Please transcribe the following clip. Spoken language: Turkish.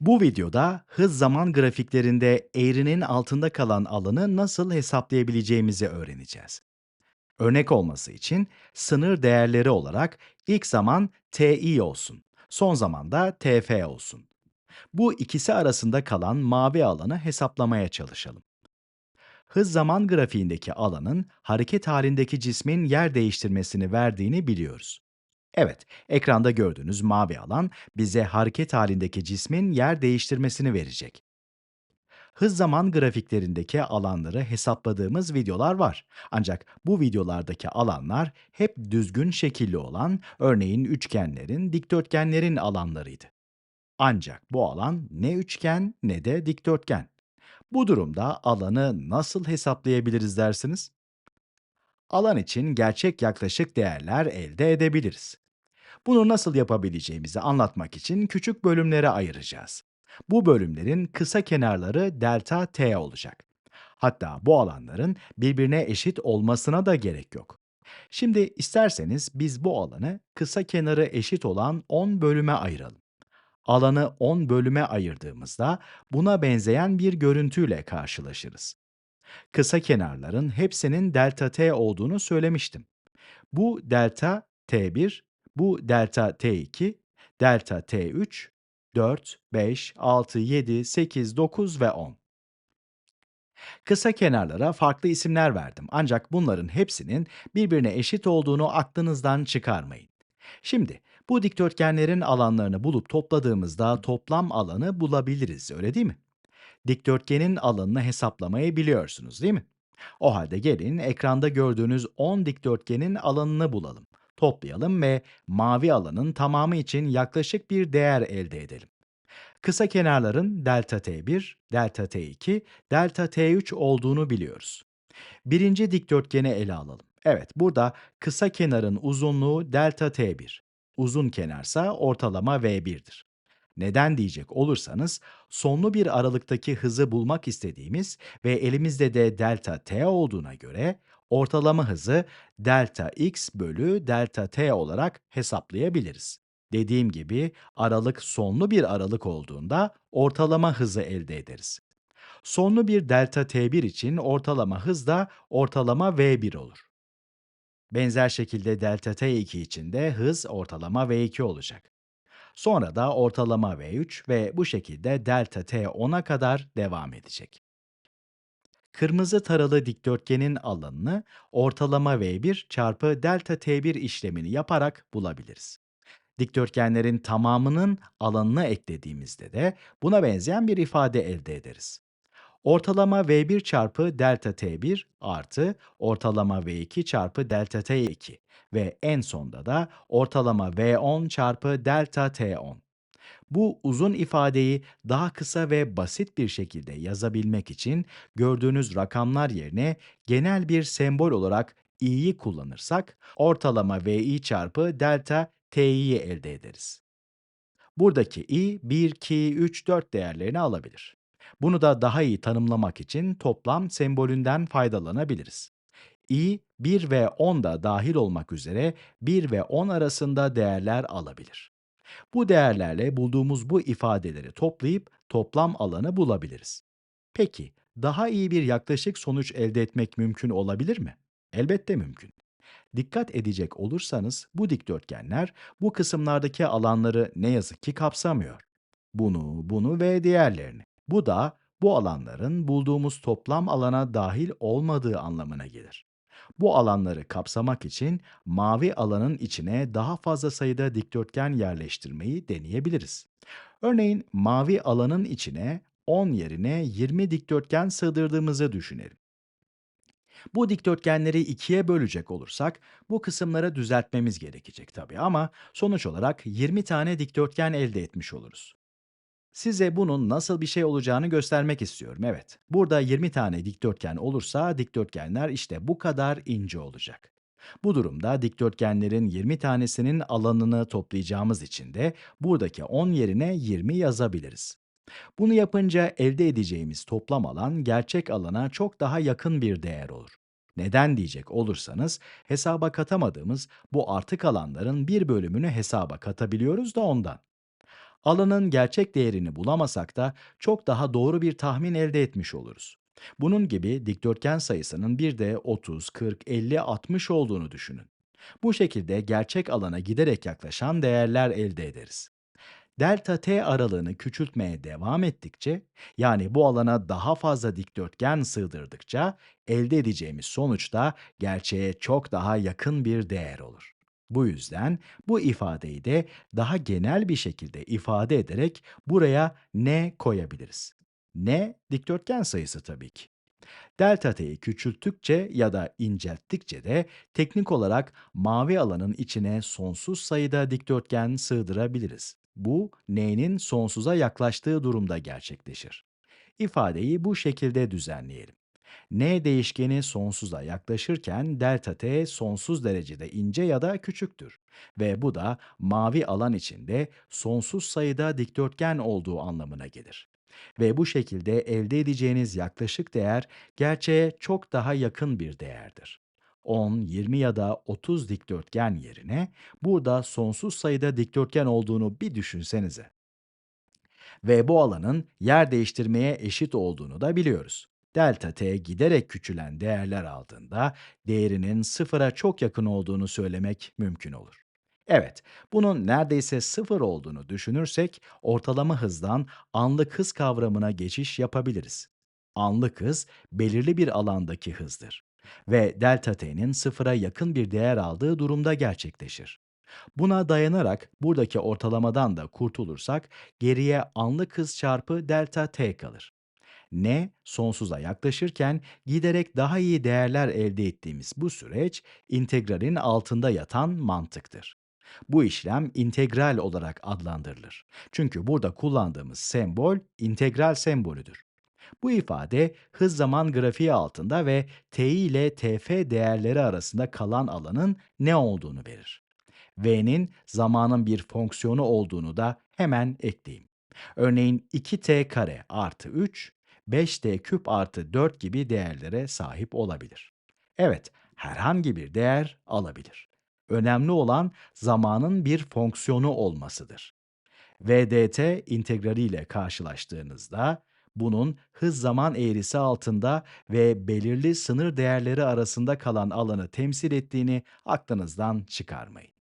Bu videoda hız zaman grafiklerinde eğrinin altında kalan alanı nasıl hesaplayabileceğimizi öğreneceğiz. Örnek olması için sınır değerleri olarak ilk zaman TI olsun, son zamanda TF olsun. Bu ikisi arasında kalan mavi alanı hesaplamaya çalışalım. Hız zaman grafiğindeki alanın hareket halindeki cismin yer değiştirmesini verdiğini biliyoruz. Evet, ekranda gördüğünüz mavi alan bize hareket halindeki cismin yer değiştirmesini verecek. Hız zaman grafiklerindeki alanları hesapladığımız videolar var. Ancak bu videolardaki alanlar hep düzgün şekilli olan, örneğin üçgenlerin, dikdörtgenlerin alanlarıydı. Ancak bu alan ne üçgen ne de dikdörtgen. Bu durumda alanı nasıl hesaplayabiliriz dersiniz? Alan için gerçek yaklaşık değerler elde edebiliriz. Bunu nasıl yapabileceğimizi anlatmak için küçük bölümlere ayıracağız. Bu bölümlerin kısa kenarları delta t olacak. Hatta bu alanların birbirine eşit olmasına da gerek yok. Şimdi isterseniz biz bu alanı kısa kenarı eşit olan 10 bölüme ayıralım. Alanı 10 bölüme ayırdığımızda buna benzeyen bir görüntüyle karşılaşırız. Kısa kenarların hepsinin delta t olduğunu söylemiştim. Bu delta T1, bu delta T2, delta T3, 4, 5, 6, 7, 8, 9 ve 10. Kısa kenarlara farklı isimler verdim ancak bunların hepsinin birbirine eşit olduğunu aklınızdan çıkarmayın. Şimdi bu dikdörtgenlerin alanlarını bulup topladığımızda toplam alanı bulabiliriz, öyle değil mi? Dikdörtgenin alanını hesaplamayı biliyorsunuz, değil mi? O halde gelin ekranda gördüğünüz 10 dikdörtgenin alanını bulalım. Toplayalım ve mavi alanın tamamı için yaklaşık bir değer elde edelim. Kısa kenarların delta t1, delta t2, delta t3 olduğunu biliyoruz. Birinci dikdörtgeni ele alalım. Evet, burada kısa kenarın uzunluğu delta t1, uzun kenarsa ortalama v1'dir. Neden diyecek olursanız, sonlu bir aralıktaki hızı bulmak istediğimiz ve elimizde de delta t olduğuna göre ortalama hızı delta x bölü delta t olarak hesaplayabiliriz. Dediğim gibi aralık sonlu bir aralık olduğunda ortalama hızı elde ederiz. Sonlu bir delta t1 için ortalama hız da ortalama v1 olur. Benzer şekilde delta t2 için de hız ortalama v2 olacak. Sonra da ortalama v3 ve bu şekilde delta t 10'a kadar devam edecek. Kırmızı taralı dikdörtgenin alanını ortalama v1 çarpı delta t1 işlemini yaparak bulabiliriz. Dikdörtgenlerin tamamının alanını eklediğimizde de buna benzeyen bir ifade elde ederiz. Ortalama v1 çarpı delta t1 artı ortalama v2 çarpı delta t2 ve en sonda da ortalama v10 çarpı delta t10. Bu uzun ifadeyi daha kısa ve basit bir şekilde yazabilmek için gördüğünüz rakamlar yerine genel bir sembol olarak i'yi kullanırsak ortalama vi çarpı delta ti'yi elde ederiz. Buradaki i 1, 2, 3, 4 değerlerini alabilir. Bunu da daha iyi tanımlamak için toplam sembolünden faydalanabiliriz. i 1 ve 10 da dahil olmak üzere 1 ve 10 arasında değerler alabilir. Bu değerlerle bulduğumuz bu ifadeleri toplayıp toplam alanı bulabiliriz. Peki, daha iyi bir yaklaşık sonuç elde etmek mümkün olabilir mi? Elbette mümkün. Dikkat edecek olursanız bu dikdörtgenler bu kısımlardaki alanları ne yazık ki kapsamıyor. Bunu, bunu ve diğerlerini. Bu da bu alanların bulduğumuz toplam alana dahil olmadığı anlamına gelir. Bu alanları kapsamak için mavi alanın içine daha fazla sayıda dikdörtgen yerleştirmeyi deneyebiliriz. Örneğin mavi alanın içine 10 yerine 20 dikdörtgen sığdırdığımızı düşünelim. Bu dikdörtgenleri ikiye bölecek olursak bu kısımları düzeltmemiz gerekecek tabii ama sonuç olarak 20 tane dikdörtgen elde etmiş oluruz. Size bunun nasıl bir şey olacağını göstermek istiyorum. Evet, burada 20 tane dikdörtgen olursa dikdörtgenler işte bu kadar ince olacak. Bu durumda dikdörtgenlerin 20 tanesinin alanını toplayacağımız için de buradaki 10 yerine 20 yazabiliriz. Bunu yapınca elde edeceğimiz toplam alan gerçek alana çok daha yakın bir değer olur. Neden diyecek olursanız hesaba katamadığımız bu artık alanların bir bölümünü hesaba katabiliyoruz da ondan. Alanın gerçek değerini bulamasak da çok daha doğru bir tahmin elde etmiş oluruz. Bunun gibi dikdörtgen sayısının bir de 30, 40, 50, 60 olduğunu düşünün. Bu şekilde gerçek alana giderek yaklaşan değerler elde ederiz. Delta t aralığını küçültmeye devam ettikçe, yani bu alana daha fazla dikdörtgen sığdırdıkça elde edeceğimiz sonuç da gerçeğe çok daha yakın bir değer olur. Bu yüzden bu ifadeyi de daha genel bir şekilde ifade ederek buraya n koyabiliriz. N dikdörtgen sayısı tabii ki. Delta t'yi küçülttükçe ya da incelttikçe de teknik olarak mavi alanın içine sonsuz sayıda dikdörtgen sığdırabiliriz. Bu n'nin sonsuza yaklaştığı durumda gerçekleşir. İfadeyi bu şekilde düzenleyelim. N değişkeni sonsuza yaklaşırken delta t sonsuz derecede ince ya da küçüktür ve bu da mavi alan içinde sonsuz sayıda dikdörtgen olduğu anlamına gelir. Ve bu şekilde elde edeceğiniz yaklaşık değer gerçeğe çok daha yakın bir değerdir. 10, 20 ya da 30 dikdörtgen yerine burada sonsuz sayıda dikdörtgen olduğunu bir düşünsenize. Ve bu alanın yer değiştirmeye eşit olduğunu da biliyoruz. Delta t giderek küçülen değerler aldığında değerinin sıfıra çok yakın olduğunu söylemek mümkün olur. Evet, bunun neredeyse sıfır olduğunu düşünürsek ortalama hızdan anlık hız kavramına geçiş yapabiliriz. Anlık hız belirli bir alandaki hızdır ve delta t'nin sıfıra yakın bir değer aldığı durumda gerçekleşir. Buna dayanarak buradaki ortalamadan da kurtulursak geriye anlık hız çarpı delta t kalır. N sonsuza yaklaşırken giderek daha iyi değerler elde ettiğimiz bu süreç integralin altında yatan mantıktır. Bu işlem integral olarak adlandırılır. Çünkü burada kullandığımız sembol integral sembolüdür. Bu ifade hız zaman grafiği altında ve t ile tf değerleri arasında kalan alanın ne olduğunu verir. V'nin zamanın bir fonksiyonu olduğunu da hemen ekleyeyim. Örneğin 2t kare artı 3, 5t küp artı 4 gibi değerlere sahip olabilir. Evet, herhangi bir değer alabilir. Önemli olan zamanın bir fonksiyonu olmasıdır. VDT integrali ile karşılaştığınızda bunun hız zaman eğrisi altında ve belirli sınır değerleri arasında kalan alanı temsil ettiğini aklınızdan çıkarmayın.